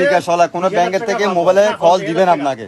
বিকাশ হলা কোনো ব্যাংকের থেকে মোবাইলে কল দিবেন আপনাকে।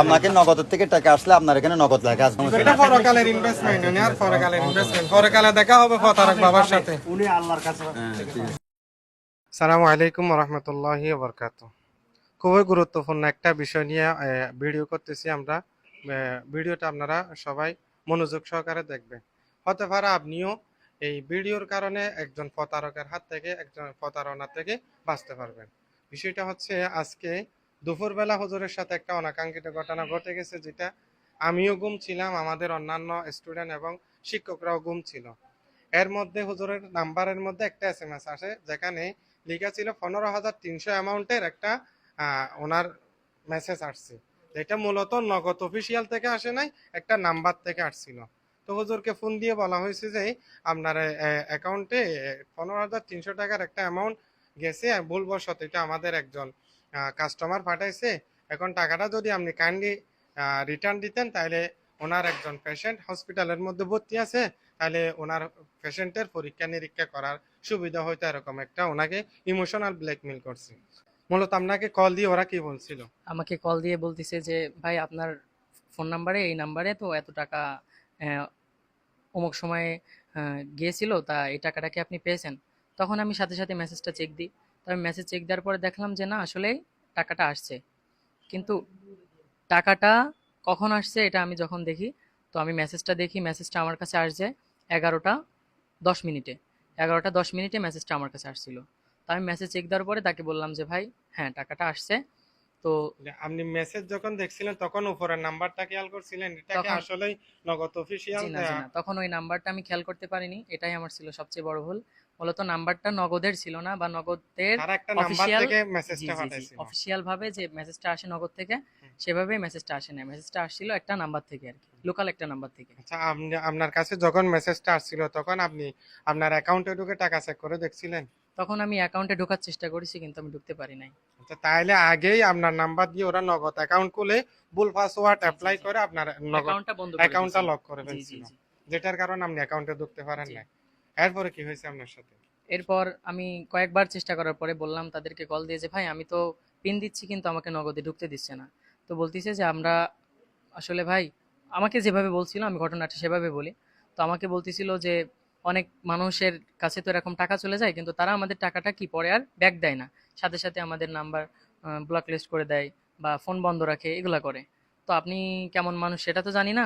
আপনাকে নগদের থেকে টাকা আসলে আপনার এখানে নগদ লেখা আসবে এটা পরকালের ইনভেস্টমেন্ট আর পরকালের ইনভেস্টমেন্ট পরকালে দেখা হবে ফতারক বাবার সাথে। সালামু আলাইকুম রহমতুল্লাহ বরকাত খুবই গুরুত্বপূর্ণ একটা বিষয় নিয়ে ভিডিও করতেছি আমরা। ভিডিওটা আপনারা সবাই মনোযোগ সহকারে দেখবেন। হতে পারে আপনিও এই ভিডিওর কারণে একজন প্রতারকের হাত থেকে একজন প্রতারণা থেকে বাঁচতে পারবেন। বিষয়টা হচ্ছে আজকে দুপুরবেলা হুজুরের সাথে একটা অনাকাঙ্ক্ষিত ঘটনা ঘটে গেছে যেটা আমিও গুম ছিলাম, আমাদের অন্যান্য স্টুডেন্ট এবং শিক্ষকরাও গুম ছিল। এর মধ্যে হুজুরের নাম্বারের মধ্যে একটা এস এম এস আসে যেখানে লেখা ছিল পনেরো হাজার তিনশো অ্যামাউন্টের একটা ওনার মেসেজ আসছে। এটা মূলত নগদ অফিসিয়াল থেকে আসে নাই, একটা নাম্বার থেকে আসছিল। তো হুজুরকে ফোন দিয়ে বলা হয়েছে যে আপনার অ্যাকাউন্টে পনেরো হাজার তিনশো টাকার একটা অ্যামাউন্ট গেছে ভুলবশত এটা আমাদের একজন কাস্টমার পাঠাইছে। এখন টাকাটা যদি আপনি কাইন্ডলি রিটার্ন দিতেন তাহলে ওনার একজন পেশেন্ট হসপিটালের মধ্যে ভর্তি আছে তাহলে ওনার পেশেন্টের পরীক্ষা নিরীক্ষা করার সুবিধা হয়তো এরকম একটা ওনাকে ইমোশনাল ব্ল্যাকমেল করছে। মূলত আপনাকে কল দিয়ে ওরা কি বলছিল? আমাকে কল দিয়ে বলতেছে যে, ভাই, আপনার ফোন নাম্বারে, এই নাম্বারে তো এত টাকা অমুক সময়ে গিয়েছিল, তা এই টাকাটা কি আপনি পেয়েছেন? তখন আমি সাথে সাথে মেসেজটা চেক দিই। তো আমি মেসেজ চেক দেওয়ার পরে দেখলাম যে না আসলেই টাকাটা আসছে। কিন্তু টাকাটা কখন আসছে এটা আমি যখন দেখি তো আমি মেসেজটা দেখি মেসেজটা আমার কাছে আসছে এগারোটা দশ মিনিটে। এগারোটা দশ মিনিটে মেসেজটা আমার কাছে আসছিল। তো আমি মেসেজ চেক দেওয়ার পরে তাকে বললাম যে ভাই হ্যাঁ টাকাটা আসছে। তো আপনি মেসেজ যখন দেখছিলেন তখন উপরের নাম্বারটা খেয়াল করছিলেন? এটা কি আসলেই নগদ অফিসিয়াল না তখন ওই নাম্বারটা আমি খেয়াল করতে পারিনি। এটাই আমার ছিল সবচেয়ে বড় ভুল। মূলত নাম্বারটা নগদের ছিল না বা নগদের তারা একটা নাম্বার থেকে মেসেজটা পাঠাইছিল। অফিসিয়াল ভাবে যে মেসেজটা আসে নগদ থেকে সেভাবে মেসেজটা আসে না মেসেজটা আসছিল একটা নাম্বার থেকে আর কি লোকাল একটা নাম্বার থেকে। আচ্ছা আপনি আপনার কাছে যখন মেসেজটা আসছিল তখন আপনি আপনার অ্যাকাউন্টে ঢুকে টাকা চেক করে দেখছিলেন? তখন আমি অ্যাকাউন্টে ঢোকার চেষ্টা করেছি কিন্তু আমি ঢুকতে পারি নাই। আচ্ছা তাহলে আগেই আপনার নাম্বার দিয়ে ওরা নগদ অ্যাকাউন্ট খুলে ভুল পাসওয়ার্ড অ্যাপ্লাই করে আপনার অ্যাকাউন্টটা বন্ধ করে অ্যাকাউন্টটা লক করে ফেলছিল। যেটার কারণে আপনি অ্যাকাউন্টে ঢুকতে পারেন না এরপরে কি হয়েছে আপনার সাথে? এরপর আমি কয়েকবার চেষ্টা করার পরে বললাম তাদেরকে কল দিয়ে যে, ভাই, আমি তো পিন দিচ্ছি কিন্তু আমাকে নগদে ঢুকতে দিচ্ছে না। তো বলতেছে যে, আমরা আসলে ভাই, আমাকে যেভাবে বলছিল, আমি ঘটনাটা সেভাবে বলি। তো আমাকে বলতেছিল যে, অনেক মানুষের কাছে তো এরকম টাকা চলে যায়, কিন্তু তারা আমাদের টাকাটা কি পরে আর ব্যাক দেয় না। সাথে সাথে আমাদের নাম্বার ব্লক লিস্ট করে দেয় বা ফোন বন্ধ রাখে, এগুলা করে। তো আপনি কেমন মানুষ সেটা তো জানি না।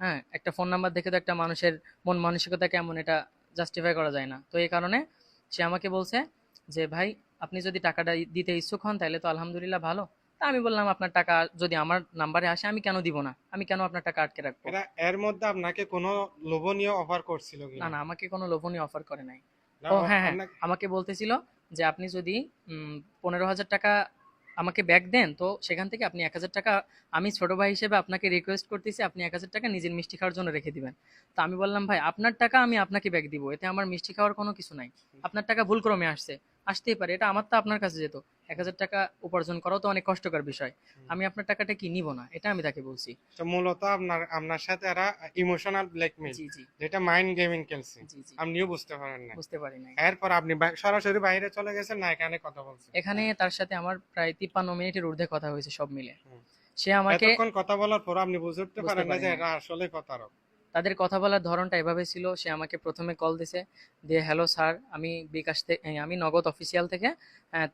হ্যাঁ একটা ফোন নাম্বার দেখে তো একটা মানুষের মন মানসিকতা কেমন, এটা জাস্টিফাই করা যায় না। তো এই কারণে সে আমাকে বলছে যে ভাই আপনি যদি টাকাটা দিতে ইচ্ছুক হন তাহলে তো আলহামদুলিল্লাহ ভালো। তা আমি বললাম আপনার টাকা যদি আমার নাম্বারে আসে আমি কেন দিব না? আমি কেন আপনার টাকা আটকে রাখব? এরা মধ্যে আপনাকে কোনো লোভনীয় অফার করছিল কি না না আমাকে কোনো লোভনীয় অফার করে নাই। ও হ্যাঁ হ্যাঁ আমাকে বলতেছিল যে আপনি যদি পনেরো হাজার টাকা আমাকে ব্যাক দেন, তো সেখান থেকে আপনি এক হাজার টাকা আমি ছোটো ভাই হিসেবে আপনাকে রিকোয়েস্ট করতেছি, আপনি এক হাজার টাকা নিজের মিষ্টি খাওয়ার জন্য রেখে দিবেন। তো আমি বললাম, ভাই, আপনার টাকা আমি আপনাকে ব্যাক দিব, এতে আমার মিষ্টি খাওয়ার কোনো কিছু নাই। আপনার টাকা ভুল ক্রমে আসছে। আসতেই পারে। এটা আমার তো আপনার কাছে যেত। এক হাজার টাকা উপার্জন করাও তো অনেক কষ্টকর বিষয়। আমি আপনার টাকাটা কি নিব না? এটা আমি তাকে বলছি। তো মূলত আপনার আপনার সাথে এরা ইমোশনাল ব্ল্যাকমেল জি জি। যেটা মাইন্ড গেমিং খেলছে। আপনিও বুঝতে পারেন না বুঝতে পারি নাই। এরপর আপনি সরাসরি বাইরে চলে গেছেন না এখানে কথা বলছেন? এখানে তার সাথে আমার প্রায় তিপ্পান্ন মিনিটের ঊর্ধ্বে কথা হয়েছে সব মিলে। সে আমাকে কথা বলার পর আপনি বুঝতে পারেন না যে। এটা আসলে প্রতারক। তাদের কথা বলার ধরনটা এভাবে ছিল সে আমাকে প্রথমে কল দিছে দিয়ে হ্যালো স্যার আমি বিকাশ থেকে আমি নগদ অফিসিয়াল থেকে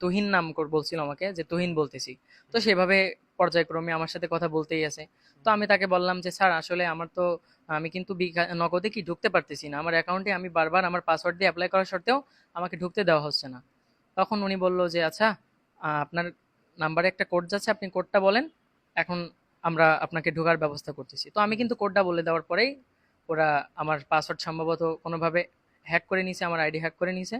তুহিন নাম কর- বলছিল আমাকে যে তুহিন বলতেছি। তো সেভাবে পর্যায়ক্রমে আমার সাথে কথা বলতেই আছে। তো আমি তাকে বললাম যে স্যার আসলে আমার তো আমি কিন্তু নগদে কি ঢুকতে পারতেছি না। আমার অ্যাকাউন্টে আমি বারবার আমার পাসওয়ার্ড দিয়ে অ্যাপ্লাই করা সত্ত্বেও আমাকে ঢুকতে দেওয়া হচ্ছে না। তখন উনি বলল যে আচ্ছা আপনার নাম্বারে একটা কোড যাচ্ছে আপনি কোডটা বলেন। এখন আমরা আপনাকে ঢোকার ব্যবস্থা করতেছি। তো আমি কিন্তু কোডটা বলে দেওয়ার পরেই ওরা আমার পাসওয়ার্ড সম্ভবত কোনোভাবে হ্যাক করে নিছে আমার আইডি হ্যাক করে নিছে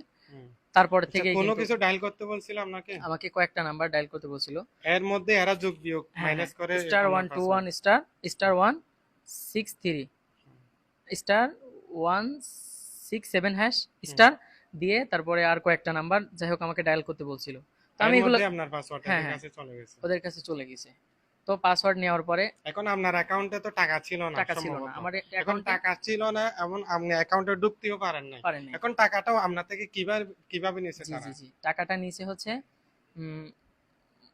তারপর থেকে আচ্ছা, কোনো কিছু ডায়াল করতে বলছিল আপনাকে? আমাকে কয়েকটা নাম্বার ডায়াল করতে বলছিল। এর মধ্যে এরা যোগ বিয়োগ হ্যাঁ, মাইনাস করে স্টার আপনার one two password। One star star one six three star one six seven hash star দিয়ে তারপরে আর কয়েকটা নাম্বার যাই হোক আমাকে ডায়াল করতে বলছিল। তো আমি এগুলো আপনার পাসওয়ার্ড হ্যাঁ, হ্যাঁ। কাছে চলে গেছে। ওদের কাছে চলে গেছে। তো পাসওয়ার্ড নেওয়ার পরে এখন আপনার অ্যাকাউন্টে তো টাকা ছিল না টাকা ছিল না। আমার এখন টাকা ছিল না এমন আপনি অ্যাকাউন্টে ঢুকতেও পারেন না পারেনি এখন টাকাটাও আপনার থেকে কীভাবে কীভাবে নিছে জি জি জি। টাকাটা নিচে হচ্ছে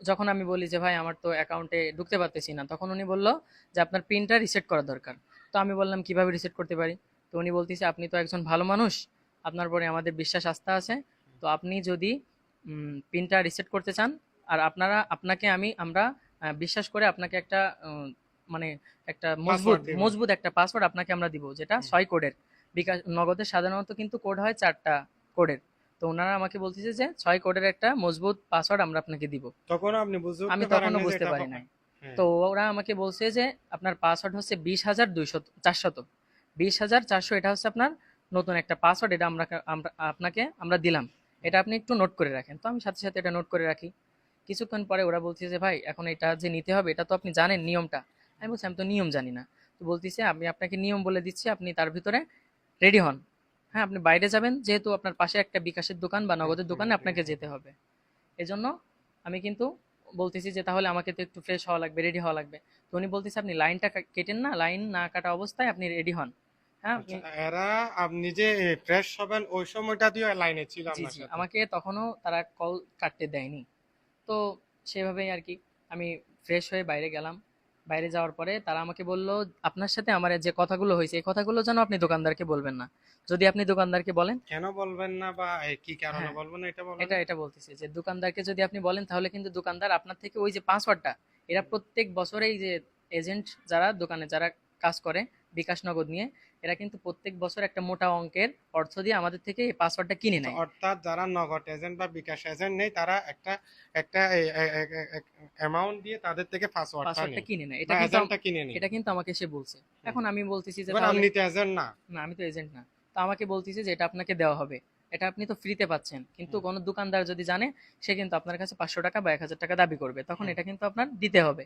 যখন আমি বলি যে ভাই আমার তো অ্যাকাউন্টে ঢুকতে পারতেছি না তখন উনি বলল যে আপনার পিনটা রিসেট করা দরকার। তো আমি বললাম কীভাবে রিসেট করতে পারি? তো উনি বলতেছে আপনি তো একজন ভালো মানুষ আপনার পরে আমাদের বিশ্বাস আস্থা আছে। তো আপনি যদি পিনটা রিসেট করতে চান আর আপনারা আপনাকে আমি আমরা বিশ্বাস করে আপনাকে একটা মানে একটা মজবুত মজবুত একটা পাসওয়ার্ড আপনাকে আমরা দিব যেটা ছয় কোডের। বিকাশ নগদের সাধারণত কিন্তু কোড হয় চারটা কোডের। তো ওনারা আমাকে বলতেছে যে ছয় কোডের একটা মজবুত পাসওয়ার্ড আমরা আপনাকে দিব। তখন আপনি বুঝতে আমি তখনও বুঝতে পারি। নাই। হ্যাঁ। তো ওরা আমাকে বলছে যে আপনার পাসওয়ার্ড হচ্ছে বিশ হাজার দুইশত চারশত। বিশ হাজার চারশো এটা হচ্ছে আপনার নতুন একটা পাসওয়ার্ড এটা আমরা আপনাকে আমরা দিলাম। এটা আপনি একটু নোট করে রাখেন। তো আমি সাথে সাথে এটা নোট করে রাখি। কিছুক্ষণ পরে ওরা বলছে যে ভাই এখন এটা যে নিতে হবে এটা তো আপনি জানেন নিয়মটা। আমি বলছি আমি তো নিয়ম জানি না। তো বলতেছে আমি আপনাকে নিয়ম বলে দিচ্ছি আপনি তার ভিতরে রেডি হন। হ্যাঁ আপনি বাইরে যাবেন যেহেতু আপনার পাশে একটা বিকাশের দোকান বা নগদের দোকানে আপনাকে যেতে হবে। এজন্য আমি কিন্তু বলতেছি যে তাহলে আমাকে তো একটু ফ্রেশ হওয়া লাগবে রেডি হওয়া লাগবে। তো উনি বলতেছে আপনি লাইনটা কেটেন না লাইন না কাটা অবস্থায় আপনি রেডি হন। হ্যাঁ আচ্ছা, এরা আপনি যে ফ্রেশ হবেন ওই সময়টা দিয়ে লাইনে ছিল জি আপনার জি সাথে? আমাকে তখনও তারা কল কাটতে দেয়নি। তো সেভাবেই আর কি আমি ফ্রেশ হয়ে বাইরে গেলাম। বাইরে যাওয়ার পরে তারা আমাকে বলল আপনার সাথে আমার যে কথাগুলো হয়েছে এই কথাগুলো যেন আপনি দোকানদারকে বলবেন না। যদি আপনি দোকানদারকে বলেন কেন বলবেন না বা কি কারণে হ্যাঁ। বলবেন না এটা বলেন। এটা এটা বলতেছে যে দোকানদারকে যদি আপনি বলেন তাহলে কিন্তু দোকানদার আপনার থেকে ওই যে পাসওয়ার্ডটা এরা প্রত্যেক বছরেই যে এজেন্ট যারা দোকানে যারা কাজ করে বিকাশ নগদ নিয়ে এরা কিন্তু প্রত্যেক বছর একটা মোটা অঙ্কের অর্থ দিয়ে আমাদের থেকে এই পাসওয়ার্ডটা কিনে নেয়। অর্থাৎ যারা নগদ এজেন্ট বা বিকাশ এজেন্ট নেই তারা একটা একটা অ্যামাউন্ট দিয়ে তাদের থেকে পাসওয়ার্ডটা পাসওয়ার্ডটা কিনে নেয়। এটা কিন্তু এজেন্টটা কিনে নেয়। এটা কিন্তু আমাকে সে বলছে। এখন আমি বলতেছি যে আপনি তো এজেন্ট না। না আমি তো এজেন্ট না। তো আমাকে বলতেছে যে এটা আপনাকে দেওয়া হবে। এটা আপনি তো ফ্রিতে পাচ্ছেন। কিন্তু কোনো দোকানদার যদি জানে সে কিন্তু আপনার কাছে পাঁচশো টাকা বা এক হাজার টাকা দাবি করবে। তখন এটা কিন্তু আপনার দিতে হবে।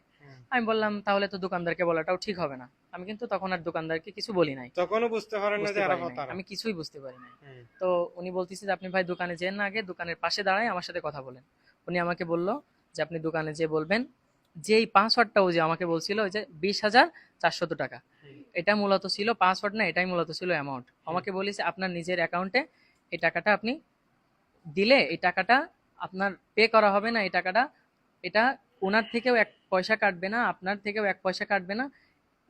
আমি বললাম তাহলে তো দোকানদারকে বলাটাও ঠিক হবে না। আমি কিন্তু তখন আর দোকানদারকে কিছু বলি নাই। তখনও বুঝতে পারেন না যে পারি নাই। আমি কিছুই বুঝতে পারি হুম। তো উনি বলতেছে যে আপনি ভাই দোকানে যেন না আগে দোকানের পাশে দাঁড়ায় আমার সাথে কথা বলেন। উনি আমাকে বলল যে আপনি দোকানে যে বলবেন যে এই পাসওয়ার্ডটা ও যে আমাকে বলছিল ওই যে বিশ হাজার চারশত টাকা। হুম। এটা মূলত ছিল পাসওয়ার্ড না এটাই মূলত ছিল অ্যামাউন্ট আমাকে বলেছে আপনার নিজের অ্যাকাউন্টে এই টাকাটা আপনি দিলে এই টাকাটা আপনার পে করা হবে না এই টাকাটা এটা ওনার থেকেও এক পয়সা কাটবে না আপনার থেকেও এক পয়সা কাটবে না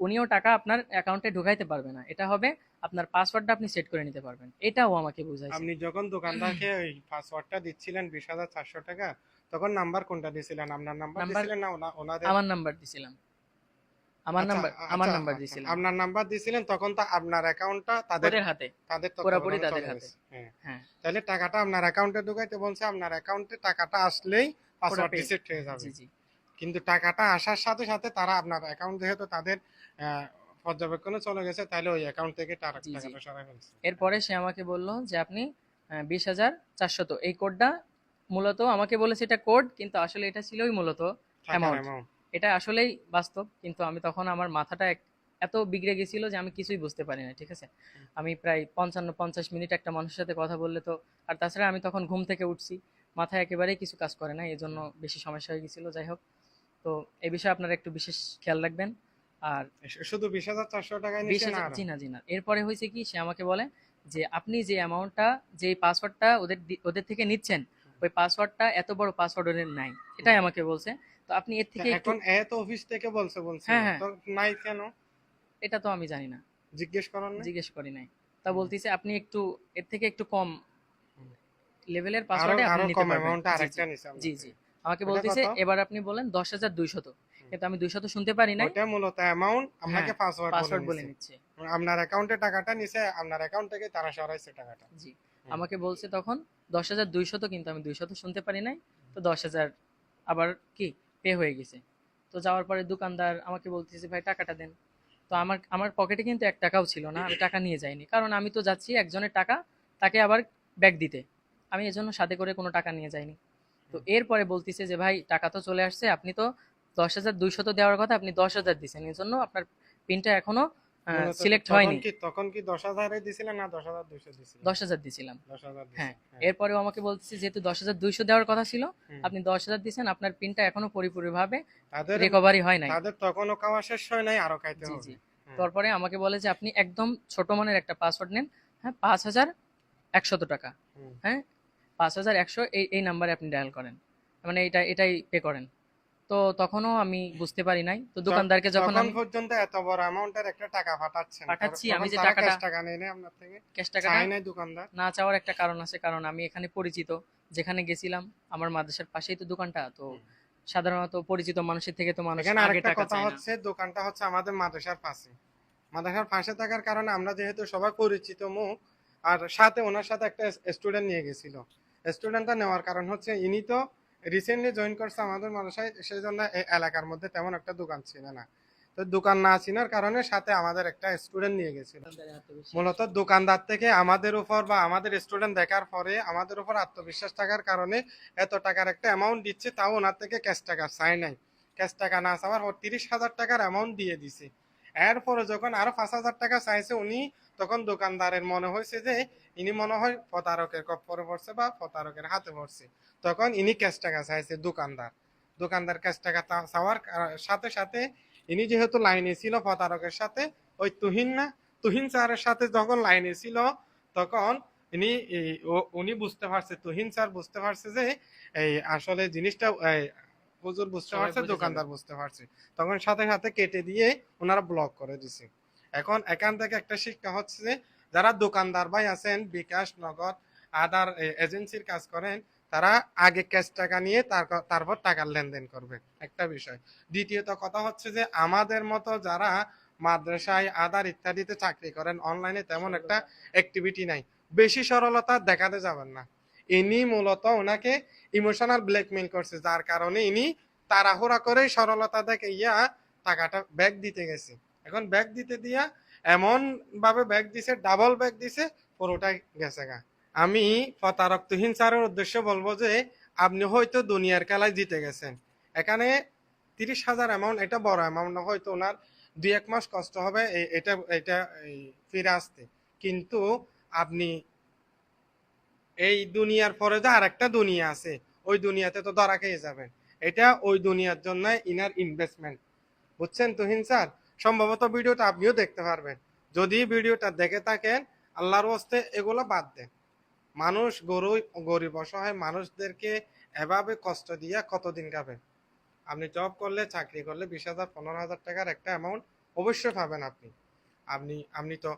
উনিও টাকা আপনার অ্যাকাউন্টে ঢুকাইতে পারবে না। এটা হবে আপনার পাসওয়ার্ডটা আপনি সেট করে নিতে পারবেন। এটাও আমাকে বুঝাইছে। আপনি যখন দোকানদারকে ওই পাসওয়ার্ডটা দিচ্ছিলেন বিশ হাজার চারশো টাকা তখন নাম্বার কোনটা দিয়েছিলেন আপনার নাম্বার দিয়েছিলেন না ওনা- ওনাদের? আমার নাম্বার দিছিলাম। আমার আচ্ছা, নাম্বার আমার আচ্ছা, নাম্বার আচ্ছা, আপনার নাম্বার দিয়েছিলেন তখন তো আপনার অ্যাকাউন্টটা তাদের হাতে। তাদের পুরোপুরি তাদের হাতে। হ্যাঁ। হ্যাঁ। তাহলে টাকাটা আপনার অ্যাকাউন্টে ঢুকাইতে বলছে আপনার অ্যাকাউন্টে টাকাটা আসলেই পাসওয়ার্ড রিসেট হয়ে যাবে। জি জি। কিন্তু টাকাটা আসার সাথে সাথে তারা আপনার অ্যাকাউন্ট যেহেতু তাদের পর্যবেক্ষণে চলে গেছে তাহলে ওই অ্যাকাউন্ট থেকে টাকা-। টাকাটা সরাই ফেলছে। এরপরে সে আমাকে বলল যে আপনি বিশ হাজার চারশত। এই কোডটা মূলত আমাকে বলেছে এটা কোড কিন্তু আসলে এটা ছিলই মূলত amount। এটা আসলেই বাস্তব কিন্তু আমি তখন আমার মাথাটা এক- এত বিগড়ে গেছিল যে আমি কিছুই বুঝতে পারি না ঠিক আছে? আমি প্রায় পঞ্চান্ন পঞ্চাশ মিনিট একটা মানুষের সাথে কথা বললে তো আর তাছাড়া আমি তখন ঘুম থেকে উঠছি মাথায় একেবারেই কিছু কাজ করে না এই জন্য বেশি সমস্যা হয়ে গেছিল যাই হোক। তো এই বিষয়ে আপনারা একটু বিশেষ খেয়াল রাখবেন আর শুধু বিশ হাজার চারশো টাকায় বিশ হাজার জি না জি না। এরপরে হয়েছে কি সে আমাকে বলে যে আপনি যে অ্যামাউন্টটা যে পাসওয়ার্ডটা ওদের ওদের থেকে নিচ্ছেন ওই পাসওয়ার্ডটা এত বড় পাসওয়ার্ড ওদের নাই। এটাই আমাকে বলছে। তো আপনি এর থেকে এখন এত অফিস থেকে বলছে বলছে। হ্যাঁ, হ্যাঁ। তো নাই কেন? এটা তো আমি জানি না। জিজ্ঞেস করেন না জিজ্ঞেস করি নাই। তা। বলতেছে আপনি একটু এর থেকে একটু কম লেভেলের পাসওয়ার্ডে আপনি নিতে পারবেন। আরেকটা জি, জি আমাকে বলতেছে? এবার আপনি বলেন দশ হাজার দুইশত। কিন্তু আমি দুইশত শুনতে পারি নাই। ওটা মূলত অ্যামাউন্ট আপনাকে হ্যাঁ, পাসওয়ার্ড পাসওয়ার্ড বলে নিচ্ছে। আপনার অ্যাকাউন্টে টাকাটা নিছে আপনার অ্যাকাউন্ট থেকে তারা সরাইছে টাকাটা। জি। আমাকে বলছে তখন দশ হাজার দুইশত কিন্তু আমি দুইশত শুনতে পারি নাই। তো দশ হাজার আবার কি? পে হয়ে গেছে। তো যাওয়ার পরে দোকানদার আমাকে বলতেছে ভাই টাকাটা দেন। তো আমার আমার পকেটে কিন্তু এক টাকাও ছিল না আমি টাকা নিয়ে যাইনি। কারণ আমি তো যাচ্ছি একজনের টাকা তাকে আবার ব্যাগ দিতে। আমি এজন্য সাথে করে কোনো টাকা নিয়ে যাইনি। তো এরপরে বলতেছে যে ভাই টাকা তো চলে আসছে আপনি তো দশ হাজার দুইশত দেওয়ার কথা আপনি দশ হাজার দিচ্ছেন এই জন্য আপনার পিনটা এখনও মূলত সিলেক্ট হয়নি। তখন কি দশ হাজারে দিছিলেন না দশ হাজার দুইশো দিছিলেন দশ হাজার দিছিলাম। দশ হাজার হ্যাঁ, দিছিলেন, এরপরেও আমাকে বলতেছে যেহেতু দশ হাজার দুইশো দেওয়ার কথা ছিল আপনি দশ হাজার দিচ্ছেন আপনার পিনটা এখনও পরিপূর্ণভাবে রিকভারি হয় নাই। তাদের তখনও খাওয়া শেষ হয় নাই আরও খাইতে হবে। জি। তারপরে আমাকে বলে যে আপনি একদম ছোট মানের একটা পাসওয়ার্ড নেন হ্যাঁ পাঁচ হাজার একশত টাকা। হ্যাঁ পাঁচ হাজার একশো এই এই নাম্বারে আপনি ডায়াল করেন। মানে এটা এটাই পে করেন। তো তখনও আমি বুঝতে পারি নাই। তো দোকানদারকে যখন আমি পর্যন্ত এত বড় অ্যামাউন্টের একটা টাকা পাঠাচ্ছেন পাঠাচ্ছি, আমি যে টাকাটা- টাকা নেই না আপনার থেকে ক্যাশ টাকাটা চাই নাই দোকানদার। না চাওয়ার একটা কারণ আছে কারণ আমি এখানে পরিচিত যেখানে গেছিলাম আমার মাদ্রাসার পাশেই তো দোকানটা তো সাধারণত পরিচিত মানুষের থেকে তো মানুষ এখানে আগে টাকা চায় না। হচ্ছে দোকানটা হচ্ছে আমাদের মাদ্রাসার পাশে। মাদ্রাসার পাশে থাকার কারণে আমরা যেহেতু সবাই পরিচিত মুখ আর সাথে ওনার সাথে একটা স্টুডেন্ট নিয়ে গেছিল। স্টুডেন্টটা নেওয়ার কারণ হচ্ছে ইনি তো রিসেন্টলি জয়েন করছে আমাদের মাদ্রাসায় সেই জন্য এই এলাকার মধ্যে তেমন একটা দোকান ছিল না। তো দোকান না চিনার কারণে সাথে আমাদের একটা স্টুডেন্ট নিয়ে গেছিল। মূলত দোকানদার থেকে আমাদের উপর বা আমাদের স্টুডেন্ট দেখার পরে আমাদের উপর আত্মবিশ্বাস থাকার কারণে এত টাকার একটা অ্যামাউন্ট দিচ্ছে, তাও ওনার থেকে ক্যাশ টাকা চাই নাই। ক্যাশ টাকা না চাওয়ার তিরিশ হাজার টাকার অ্যামাউন্ট দিয়ে দিছে। এরপরে যখন আরও পাঁচ হাজার টাকা চাইছে, উনি তখন দোকানদারের মনে হয়েছে যে ইনি মনে হয় প্রতারকের কপ্পরে পড়ছে বা প্রতারকের হাতে পড়ছে। তখন ইনি ক্যাশ টাকা চাইছে দোকানদার। দোকানদার ক্যাশ টাকা চাওয়ার সাথে সাথে ইনি যেহেতু লাইনে ছিল প্রতারকের সাথে ওই তুহিন না তুহিন স্যারের সাথে যখন লাইনে ছিল তখন ইনি উনি বুঝতে পারছে তুহিন স্যার বুঝতে পারছে যে এই আসলে জিনিসটা হুজুর বুঝতে পারছে দোকানদার বুঝতে পারছে। তখন সাথে সাথে কেটে দিয়ে ওনারা ব্লক করে দিছে। এখন এখান থেকে একটা শিক্ষা হচ্ছে যে, যারা দোকানদার ভাই আছেন, বিকাশ, নগদ আদার এজেন্সির কাজ করেন, তারা আগে ক্যাশ টাকা নিয়ে তার- তারপর টাকার লেনদেন করবে। একটা বিষয়। দ্বিতীয়ত কথা হচ্ছে যে, আমাদের মতো যারা মাদ্রাসায় আদার ইত্যাদিতে চাকরি করেন অনলাইনে তেমন একটা অ্যাক্টিভিটি নাই। বেশি সরলতা দেখাতে যাবেন না। ইনি মূলত ওনাকে ইমোশনাল ব্ল্যাকমেল করছে, যার কারণে ইনি তাড়াহুড়া করে সরলতা দেখে ইয়া টাকাটা ব্যাগ দিতে গেছে। এখন ব্যাগ দিতে দিয়া এমন ভাবে ব্যাগ দিছে ডাবল ব্যাগ দিছে, পুরোটাই গেছে গা। আমি প্রতারক তুহিন স্যারের উদ্দেশ্যে বলব যে, আপনি হয়তো দুনিয়ার খেলায় জিতে গেছেন। এখানে তিরিশ হাজার অ্যামাউন্ট এটা বড় অ্যামাউন্ট হয়তো ওনার দুই এক মাস কষ্ট হবে এটা এটা ফিরে আসতে। কিন্তু আপনি এই দুনিয়ার পরে যে আরেকটা দুনিয়া আছে, ওই দুনিয়াতে তো ধরা খেয়ে যাবেন। এটা ওই দুনিয়ার জন্য ইনার ইনভেস্টমেন্ট বুঝছেন তুহিন স্যার? সম্ভবত ভিডিওটা আপনিও দেখতে পারবেন। যদি ভিডিওটা দেখে থাকেন, আল্লাহর হস্তে এগুলো বাদ দেন। মানুষ গরু, গরিব অসহায় মানুষদেরকে এভাবে কষ্ট দিয়ে কতদিন খাবেন? আপনি জব করলে, চাকরি করলে বিশ হাজার, পনেরো হাজার টাকার একটা অ্যামাউন্ট অবশ্যই পাবেন আপনি। আপনি আপনি তো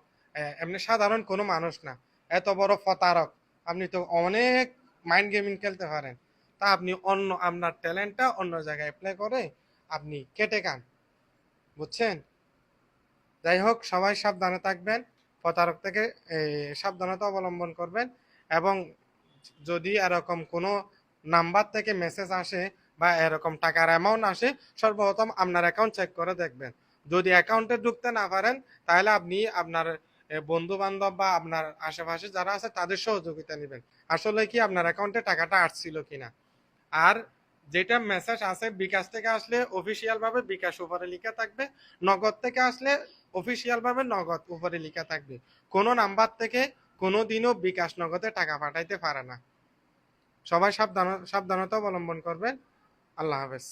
এমনি সাধারণ কোনো মানুষ না। এত বড় ফতারক আপনি তো অনেক মাইন্ড গেমিং খেলতে পারেন। তা আপনি অন্য, আপনার ট্যালেন্টটা অন্য জায়গায় অ্যাপ্লাই করে আপনি কেটে খান। বুঝছেন? যাই হোক, সবাই সাবধানে থাকবেন, প্রতারক থেকে সাবধানতা অবলম্বন করবেন এবং যদি এরকম কোনো নাম্বার থেকে মেসেজ আসে বা এরকম টাকার অ্যামাউন্ট আসে, সর্বপ্রথম আপনার অ্যাকাউন্ট চেক করে দেখবেন। যদি অ্যাকাউন্টে ঢুকতে না পারেন, তাহলে আপনি আপনার বন্ধু বান্ধব বা আপনার আশেপাশে যারা আছে, তাদের সহযোগিতা নেবেন। আসলে কি আপনার অ্যাকাউন্টে টাকাটা আসছিল কিনা? আর যেটা মেসেজ আছে বিকাশ থেকে আসলে অফিসিয়াল ভাবে বিকাশ উপরে লেখা থাকবে, নগদ থেকে আসলে অফিসিয়াল ভাবে নগদ উপরে লেখা থাকবে। কোনো নাম্বার থেকে কোনো দিনও বিকাশ নগদে টাকা পাঠাইতে পারে না। সবাই সাবধান সাবধানতা অবলম্বন করবেন। আল্লাহ হাফেজ।